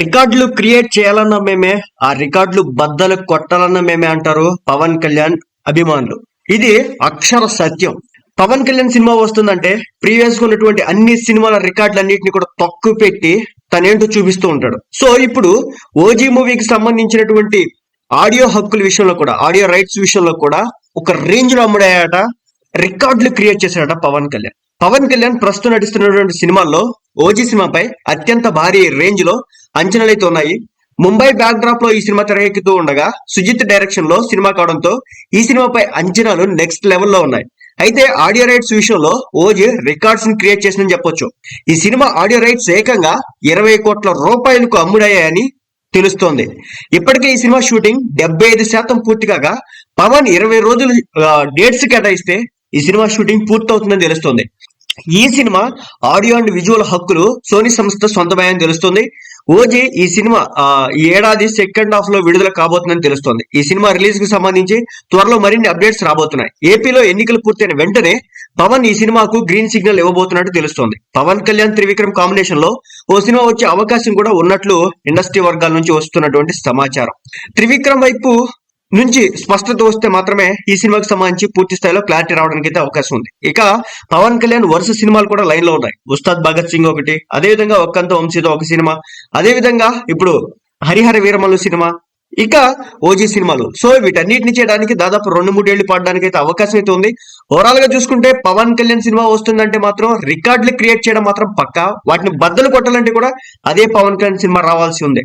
రికార్డులు క్రియేట్ చేయాలన్న మేమే ఆ రికార్డులు బద్దలు కొట్టాలన్న మేమే అంటారు పవన్ కళ్యాణ్ అభిమానులు. ఇది అక్షర సత్యం. పవన్ కళ్యాణ్ సినిమా వస్తుందంటే ప్రీవియస్గా ఉన్నటువంటి అన్ని సినిమాల రికార్డులు రికార్డులన్నింటినీ కూడా తక్కువ పెట్టి తనేంటో చూపిస్తూ ఉంటాడు. సో ఇప్పుడు ఓజీ మూవీకి సంబంధించినటువంటి ఆడియో హక్కుల విషయంలో కూడా ఆడియో రైట్స్ విషయంలో కూడా ఒక రేంజ్లో అమ్ముడాయట రికార్డులు క్రియేట్ చేశాడట పవన్ కళ్యాణ్. పవన్ కళ్యాణ్ ప్రస్తుతం నటిస్తున్నటువంటి సినిమాల్లో ఓజీ సినిమాపై అత్యంత భారీ రేంజ్లో అంచనాలైతే అయితే ఉన్నాయి. ముంబై బ్యాక్ డ్రాప్లో ఈ సినిమా తెరకెక్కుతూ ఉండగా సుజిత్ డైరెక్షన్లో సినిమా కావడంతో ఈ సినిమాపై అంచనాలు నెక్స్ట్ లెవెల్లో ఉన్నాయి. అయితే ఆడియో రైట్స్ విషయంలో ఓజీ రికార్డ్స్ని క్రియేట్ చేసిందని చెప్పొచ్చు. ఈ సినిమా ఆడియో రైట్స్ ఏకంగా ఇరవై కోట్ల రూపాయలకు అమ్ముడయ్యాయని తెలుస్తోంది. ఇప్పటికే ఈ సినిమా షూటింగ్ డెబ్బై ఐదు శాతం పూర్తి కాగా పవన్ ఇరవై రోజులు డేట్స్ కేటాయిస్తే ఈ సినిమా షూటింగ్ పూర్తవుతుందని తెలుస్తోంది. ఈ సినిమా ఆడియో అండ్ విజువల్ హక్కులు సోనీ సంస్థ సొంతమయ్యని తెలుస్తుంది. ఓజీ ఈ సినిమా ఆ, ఈ ఏడాది సెకండ్ హాఫ్లో విడుదల కాబోతుందని తెలుస్తోంది. ఈ సినిమా రిలీజ్కి సంబంధించి త్వరలో మరిన్ని అప్డేట్స్ రాబోతున్నాయి. ఏపీలో ఎన్నికలు పూర్తయిన వెంటనే పవన్ ఈ సినిమాకు గ్రీన్ సిగ్నల్ ఇవ్వబోతున్నట్టు తెలుస్తోంది. పవన్ కళ్యాణ్ త్రివిక్రమ్ కాంబినేషన్లో ఓ సినిమా వచ్చే అవకాశం కూడా ఉన్నట్లు ఇండస్ట్రీ వర్గాల నుంచి వస్తున్నటువంటి సమాచారం. త్రివిక్రమ్ వైపు నుంచి స్పష్టత వస్తే మాత్రమే ఈ సినిమాకి సంబంధించి పూర్తి స్థాయిలో క్లారిటీ రావడానికి అయితే అవకాశం ఉంది. ఇక పవన్ కళ్యాణ్ వరుస సినిమాలు కూడా లైన్లో ఉన్నాయి. ఉస్తాద్ భగత్ సింగ్ ఒకటి అదే విధంగా ఒక్కంత వంశీతో ఒక సినిమా అదే విధంగా ఇప్పుడు హరిహర వీరమల్లు సినిమా ఇక ఓజీ సినిమాలు. సో వీటన్నిటిని చేయడానికి దాదాపు రెండు మూడేళ్ళు పాడడానికి అయితే అవకాశం అయితే ఉంది. ఓవరాల్గా చూసుకుంటే పవన్ కళ్యాణ్ సినిమా వస్తుందంటే మాత్రం రికార్డులు క్రియేట్ చేయడం మాత్రం పక్కా. వాటిని బద్దలు కొట్టాలంటే కూడా అదే పవన్ కళ్యాణ్ సినిమా రావాల్సి ఉంది.